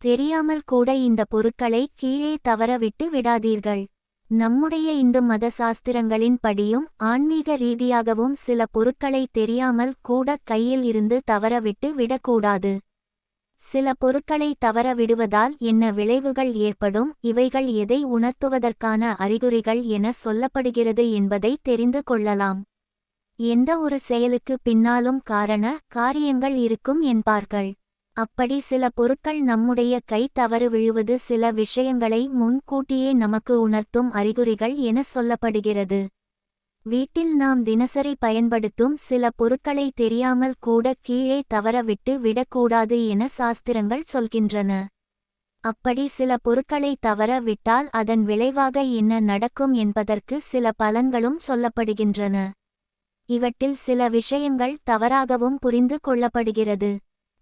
தெரியாமல் கூட இந்த பொருட்களை கீழே தவறவிட்டு விடாதீர்கள். நம்முடைய இந்து மத சாஸ்திரங்களின் படியும் ஆன்மீக ரீதியாகவும் சில பொருட்களை தெரியாமல் கூட கையில் இருந்து தவறவிட்டு விடக்கூடாது. சில பொருட்களை தவற விடுவதால் என்ன விளைவுகள் ஏற்படும் இவைகள் எதை உணர்த்துவதற்கான அறிகுறிகள் என சொல்லப்படுகிறது என்பதை தெரிந்து கொள்ளலாம். எந்த ஒரு செயலுக்கு பின்னாலும் காரண காரியங்கள் இருக்கும் என்பார்கள். அப்படி சில பொருட்கள் நம்முடைய கை தவறு விழுவது சில விஷயங்களை முன்கூட்டியே நமக்கு உணர்த்தும் அறிகுறிகள் என சொல்லப்படுகிறது. வீட்டில் நாம் தினசரி பயன்படுத்தும் சில பொருட்களை தெரியாமல் கூட கீழே தவற விட்டு விடக்கூடாது என சாஸ்திரங்கள் சொல்கின்றன. அப்படி சில பொருட்களை தவற விட்டால் அதன் விளைவாக என்ன நடக்கும் என்பதற்கு சில பலன்களும் சொல்லப்படுகின்றன. இவற்றில் சில விஷயங்கள் தவறாகவும் புரிந்து கொள்ளப்படுகிறது.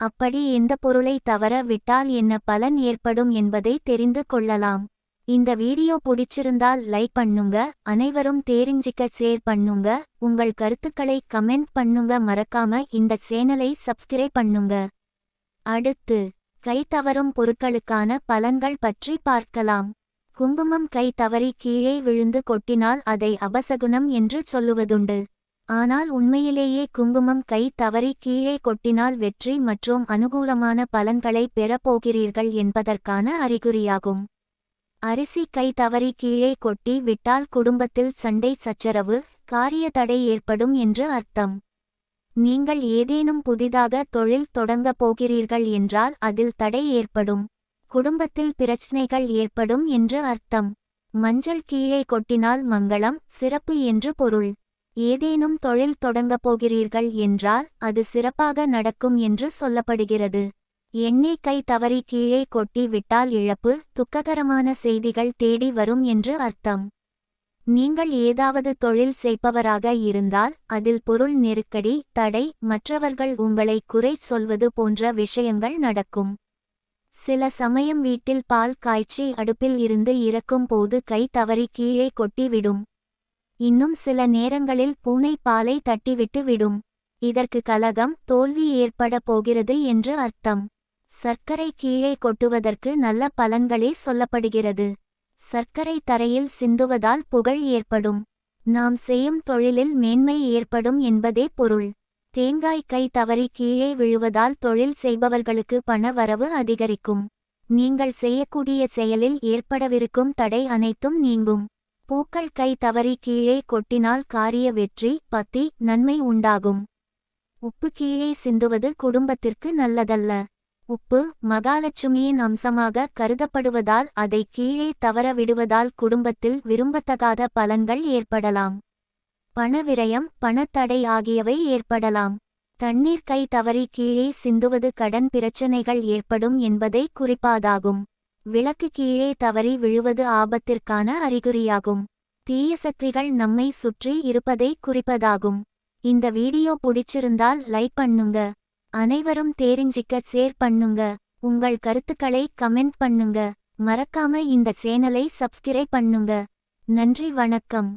அப்படி எந்த பொருளை தவற விட்டால் என்ன பலன் ஏற்படும் என்பதை தெரிந்து கொள்ளலாம். இந்த வீடியோ பிடிச்சிருந்தால் லைக் பண்ணுங்க அனைவரும் தெரிஞ்சிக்க ஷேர் பண்ணுங்க உங்கள் கருத்துக்களை கமெண்ட் பண்ணுங்க மறக்காம இந்த சேனலை சப்ஸ்கிரைப் பண்ணுங்க. அடுத்து கை தவறும் பொருட்களுக்கான பலன்கள் பற்றி பார்க்கலாம். குங்குமம் கை தவறி கீழே விழுந்து கொட்டினால் அதை அபசகுணம் என்று சொல்லுவதுண்டு. ஆனால் உண்மையிலேயே குங்குமம் கை தவறி கீழே கொட்டினால் வெற்றி மற்றும் அனுகூலமான பலன்களை பெறப்போகிறீர்கள் என்பதற்கான அறிகுறியாகும். அரிசி கை தவறி கீழே கொட்டி விட்டால் குடும்பத்தில் சண்டை சச்சரவு காரிய தடை ஏற்படும் என்று அர்த்தம். நீங்கள் ஏதேனும் புதிதாக தொழில் தொடங்கப் போகிறீர்கள் என்றால் அதில் தடை ஏற்படும். குடும்பத்தில் பிரச்சினைகள் ஏற்படும் என்று அர்த்தம். மஞ்சள் கீழே கொட்டினால் மங்களம் சிறப்பு என்று பொருள். ஏதேனும் தொழில் தொடங்கப் போகிறீர்கள் என்றால் அது சிறப்பாக நடக்கும் என்று சொல்லப்படுகிறது. எண்ணெய் கை தவறி கீழே கொட்டி விட்டால் இழப்பு துக்ககரமான செய்திகள் தேடி வரும் என்று அர்த்தம். நீங்கள் ஏதாவது தொழில் செய்பவராக இருந்தால் அதில் பொருள் நெருக்கடி தடை மற்றவர்கள் உங்களை குறை சொல்வது போன்ற விஷயங்கள் நடக்கும். சில சமயம் வீட்டில் பால் காய்ச்சி அடுப்பில் இருந்து இறக்கும் போது கை தவறி கீழே கொட்டிவிடும் இன்னும் சில நேரங்களில் பூனை பாலை தட்டிவிட்டு விடும். இதற்கு கலகம் தோல்வி ஏற்பட போகிறது என்று அர்த்தம். சர்க்கரை கீழே கொட்டுவதற்கு நல்ல பலன்களே சொல்லப்படுகிறது. சர்க்கரை தரையில் சிந்துவதால் புகழ் ஏற்படும். நாம் செய்யும் தொழிலில் மேன்மை ஏற்படும் என்பதே பொருள். தேங்காய் கை தவறி கீழே விழுவதால் தொழில் செய்பவர்களுக்கு பண வரவு அதிகரிக்கும். நீங்கள் செய்யக்கூடிய செயலில் ஏற்படவிருக்கும் தடை அனைத்தும் நீங்கும். பூக்கள் கை தவறி கீழே கொட்டினால் காரிய வெற்றி பத்தி நன்மை உண்டாகும். உப்பு கீழே சிந்துவது குடும்பத்திற்கு நல்லதல்ல. உப்பு மகாலட்சுமியின் அம்சமாக கருதப்படுவதால் அதை கீழே தவற விடுவதால் குடும்பத்தில் விரும்பத்தகாத பலன்கள் ஏற்படலாம். பணவிரயம் பணத்தடை ஆகியவை ஏற்படலாம். தண்ணீர் கை தவறி கீழே சிந்துவது கடன் பிரச்சனைகள் ஏற்படும் என்பதை குறிப்பாதாகும். விளக்கு கீழே தவறி விழுவது ஆபத்திற்கான அறிகுறியாகும். தீய சக்திகள் நம்மை சுற்றி இருப்பதை குறிப்பதாகும். இந்த வீடியோ பிடிச்சிருந்தால் லைக் பண்ணுங்க. அனைவரும் தெரிஞ்சிக்க ஷேர் பண்ணுங்க. உங்கள் கருத்துக்களை கமெண்ட் பண்ணுங்க. மறக்காம இந்த சேனலை சப்ஸ்கிரைப் பண்ணுங்க. நன்றி வணக்கம்.